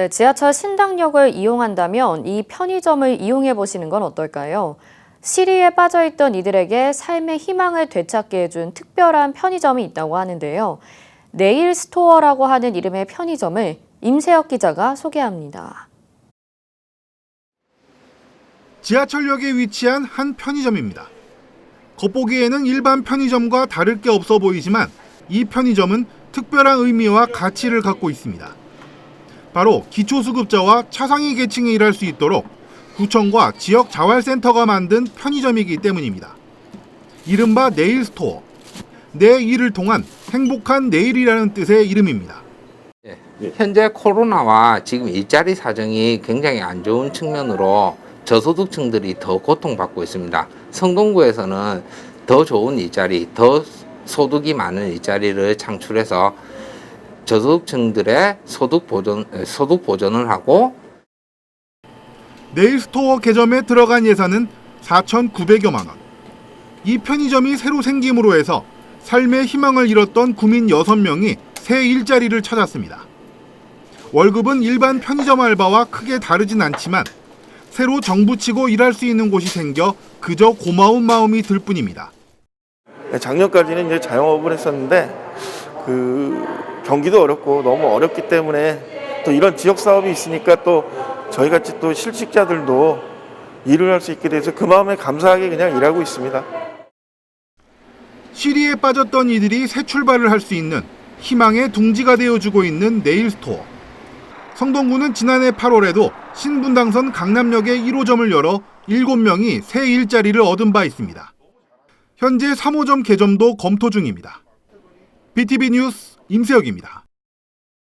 네, 지하철 신당역을 이용한다면 이 편의점을 이용해 보시는 건 어떨까요? 시리에 빠져 있던 이들에게 삶의 희망을 되찾게 해준 특별한 편의점이 있다고 하는데요. 네일 스토어라고 하는 이름의 편의점을 임세혁 기자가 소개합니다. 지하철역에 위치한 한 편의점입니다. 겉보기에는 일반 편의점과 다를 게 없어 보이지만 이 편의점은 특별한 의미와 가치를 갖고 있습니다. 바로 기초수급자와 차상위 계층이 일할 수 있도록 구청과 지역 자활센터가 만든 편의점이기 때문입니다. 이른바 네일 스토어. 내 일을 통한 행복한 내일이라는 뜻의 이름입니다. 예. 현재 코로나와 지금 일자리 사정이 굉장히 안 좋은 측면으로 저소득층들이 더 고통받고 있습니다. 성동구에서는 더 좋은 일자리, 더 소득이 많은 일자리를 창출해서 저소득층들의 소득 보전, 소득 보전을 하고 네일 스토어 개점에 들어간 예산은 4,900여만 원. 이 편의점이 새로 생김으로 해서 삶의 희망을 잃었던 구민 6명이 새 일자리를 찾았습니다. 월급은 일반 편의점 알바와 크게 다르진 않지만 새로 정부 치고 일할 수 있는 곳이 생겨 그저 고마운 마음이 들 뿐입니다. 네, 작년까지는 이제 자영업을 했었는데 그 경기도 어렵고 너무 어렵기 때문에 또 이런 지역 사업이 있으니까 또 저희 같이 또 실직자들도 일을 할 수 있게 돼서 그 마음에 감사하게 그냥 일하고 있습니다. 시리에 빠졌던 이들이 새 출발을 할 수 있는 희망의 둥지가 되어주고 있는 네일 스토어. 성동구는 지난해 8월에도 신분당선 강남역에 1호점을 열어 7명이 새 일자리를 얻은 바 있습니다. 현재 3호점 개점도 검토 중입니다. BTV 뉴스 임세혁입니다.